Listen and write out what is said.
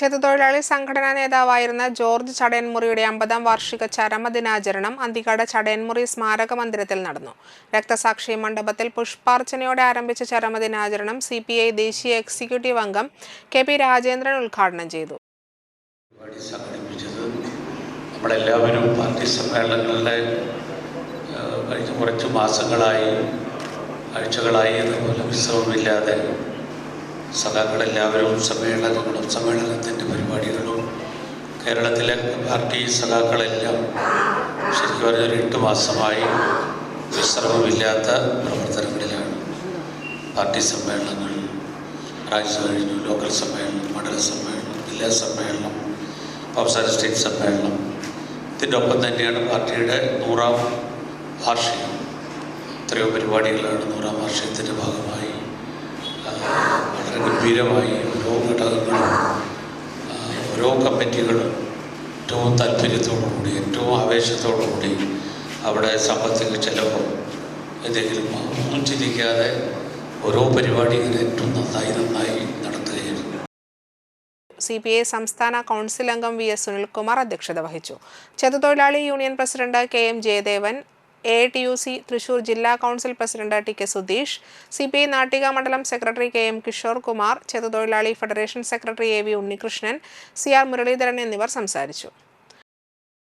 ചെറുതൊഴിലാളി സംഘടനാ നേതാവായിരുന്ന ജോർജ് ചടയൻമുറിയുടെ അമ്പതാം വാർഷിക ചരമദിനാചരണം അന്തിക്കാട് ചടയൻമുറി സ്മാരക മന്ദിരത്തിൽ നടന്നു. രക്തസാക്ഷി മണ്ഡപത്തിൽ പുഷ്പാർച്ചനയോടെ ആരംഭിച്ച ചരമദിനാചരണം സി പി ഐ ദേശീയ എക്സിക്യൂട്ടീവ് അംഗം കെ പി രാജേന്ദ്രൻ ഉദ്ഘാടനം ചെയ്തു. നമ്മളെല്ലാവരും പാർട്ടി സമ്മേളനങ്ങളുടെ കഴിഞ്ഞ കുറച്ച് മാസങ്ങളായി ആഴ്ചകളായി അതുപോലെ വിശ്രമമില്ലാതെ സഖാക്കളെല്ലാവരും സമ്മേളനങ്ങളും സമ്മേളനത്തിന്റെ പരിപാടികളും കേരളത്തിലെ പാർട്ടി സഖാക്കളെല്ലാം ശരിക്കും പറഞ്ഞ ഒരു എട്ട് മാസമായി വിശ്രമമില്ലാത്ത പ്രവർത്തനങ്ങളിലാണ് പാർട്ടി സമ്മേളനങ്ങൾ. ആഴ്ച കഴിഞ്ഞു. ലോക്കൽ സമ്മേളനം മണ്ഡല സമ്മേളനം ജില്ലാ സമ്മേളനം അവസാന സ്റ്റേറ്റ് സമ്മേളനം. ഇതിന്റെ ഒപ്പം തന്നെയാണ് പാർട്ടിയുടെ നൂറാം വാർഷികം. എത്രയോ പരിപാടികളാണ് നൂറാം വാർഷികത്തിന്റെ ഭാഗമായി ഗംഭീരമായി ഓരോ ഘടകങ്ങളും ഓരോ കമ്മിറ്റികളും ഏറ്റവും താല്പര്യത്തോടുകൂടി ഏറ്റവും ആവേശത്തോടുകൂടി അവിടെ സാമ്പത്തിക ചെലവോ എന്തെങ്കിലും ചിന്തിക്കാതെ ഓരോ പരിപാടികളും ഏറ്റവും നന്നായി നന്നായി നടത്തുകയായിരുന്നു. സി പി ഐ സംസ്ഥാന കൗൺസിൽ അംഗം വി എസ് സുനിൽകുമാർ അധ്യക്ഷത വഹിച്ചു. ചെറുതൊഴിലാളി union president K M Jayadevan A T U C Thrissur ജില്ലാ council president T K Sudheesh C P I Nattika മണ്ഡലം secretary K M Kishore Kumar ചെറുതൊഴിലാളി federation secretary A V Unnikrishnan C R Muraleedharan എന്നിവർ സംസാരിച്ചു.